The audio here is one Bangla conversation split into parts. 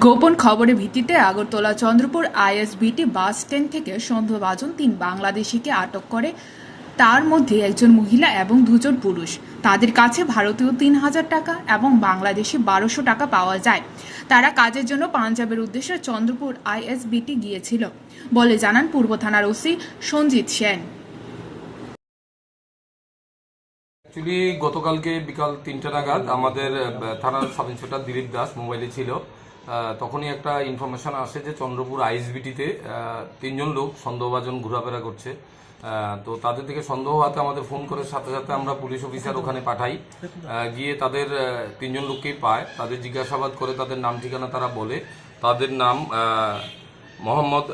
গোপন খবরের ভিত্তিতে Agartala Chandrapur ISBT bus stand থেকে সন্দেহভাজন তিন বাংলাদেশিকে আটক করে। তার মধ্যে একজন মহিলা এবং দুজন পুরুষ। তাদের কাছে ভারতীয় তিন হাজার টাকা এবং বাংলাদেশি বারোশো টাকা পাওয়া যায়। তারা কাজের জন্য পাঞ্জাবের উদ্দেশ্যে চন্দ্রপুর আইএসবিটি গিয়েছিল বলে জানান পূর্ব থানার ওসি সঞ্জিত সেন। অ্যাকচুয়ালি গতকালকে বিকাল তিনটা নাগাদ আমাদের থানার সাব ইন্সপেক্টর দিলীপ দাস মোবাইলে ছিল। তখনই একটা ইনফরমেশন আসে যে চন্দ্রপুর আইএসবিটিতে তিনজন লোক সন্দেহভাজন ঘোরাফেরা করছে। তো তাদের থেকে সন্দেহ হাতে আমাদের ফোন করে সাথে সাথে আমরা পুলিশ অফিসার ওখানে পাঠাই। গিয়ে তাদের তিনজন লোককেই পায়। তাদের জিজ্ঞাসাবাদ করে তাদের নাম ঠিকানা তারা বলে। তাদের নাম মোহাম্মদ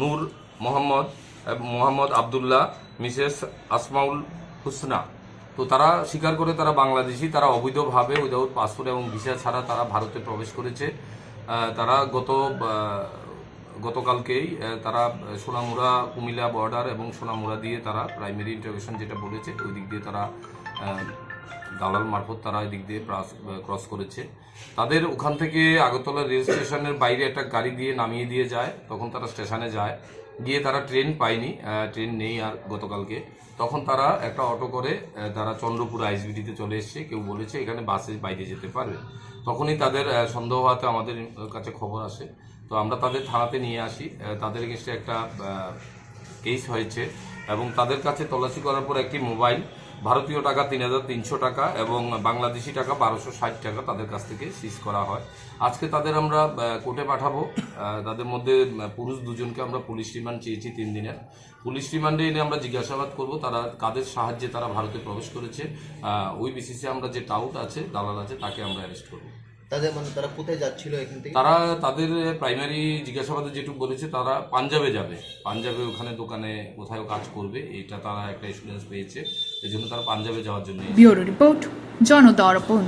নূর মোহাম্মদ মোহাম্মদ আবদুল্লাহ, মিসেস আসমাউল হুসনা। তো তারা স্বীকার করে তারা বাংলাদেশি, তারা অবৈধভাবে উইদাউট পাসপোর্ট এবং ভিসা ছাড়া তারা ভারতে প্রবেশ করেছে। তারা গত গতকালকেই তারা সোনামুড়া, কুমিল্লা বর্ডার এবং সোনামুড়া দিয়ে তারা প্রাইমারি ইন্টারভিউশন যেটা বলেছে, ওই দিক দিয়ে তারা দালাল মারফত তারা এদিক দিয়ে ক্রস করেছে। তাদের ওখান থেকে আগরতলা রেল স্টেশনের বাইরে একটা গাড়ি দিয়ে নামিয়ে দিয়ে যায়। তখন তারা স্টেশনে যায়। গিয়ে তারা ট্রেন পায়নি ট্রেন নেই আর গতকালকে। তখন তারা একটা অটো করে তারা চন্দ্রপুর আইসবিটিতে চলে এসেছে। কেউ বলেছে এখানে বাসে বাইরে যেতে পারবে। তখনই তাদের সন্দেহ হওয়াতে আমাদের কাছে খবর আসে। তো আমরা তাদের থানাতে নিয়ে আসি। তাদের এগেনস্টে একটা কেস হয়েছে এবং তাদের কাছে তল্লাশি করার পর একটি মোবাইল ভারতীয় টাকা তিন হাজার তিনশো টাকা এবং বাংলাদেশি টাকা বারোশো টাকা তাদের কাছ থেকে সিজ করা হয়। আজকে তাদের আমরা কোর্টে পাঠাবো। তাদের মধ্যে পুরুষ দুজনকে আমরা পুলিশ রিমান্ড চেয়েছি তিন দিনের। পুলিশ রিমান্ডে এনে আমরা জিজ্ঞাসাবাদ করব, তারা কাদের সাহায্যে তারা ভারতে প্রবেশ করেছে। ওই বিসিসে আমরা যে টাউট আছে, দালাল আছে, তাকে আমরা অ্যারেস্ট করব। তাদের মানে তারা কোথায় যাচ্ছিল এখান থেকে? তারা তাদের প্রাইমারি জিজ্ঞাসাবাদে যেটুকু বলেছে তারা পাঞ্জাবে যাবে। পাঞ্জাবে ওখানে দোকানে কোথায় কাজ করবে এটা তারা একটা এক্সপিরিয়েন্স পেয়েছে। এই জন্য তারা পাঞ্জাবে যাওয়ার জন্য ব্যুরো রিপোর্ট জনদর্পণ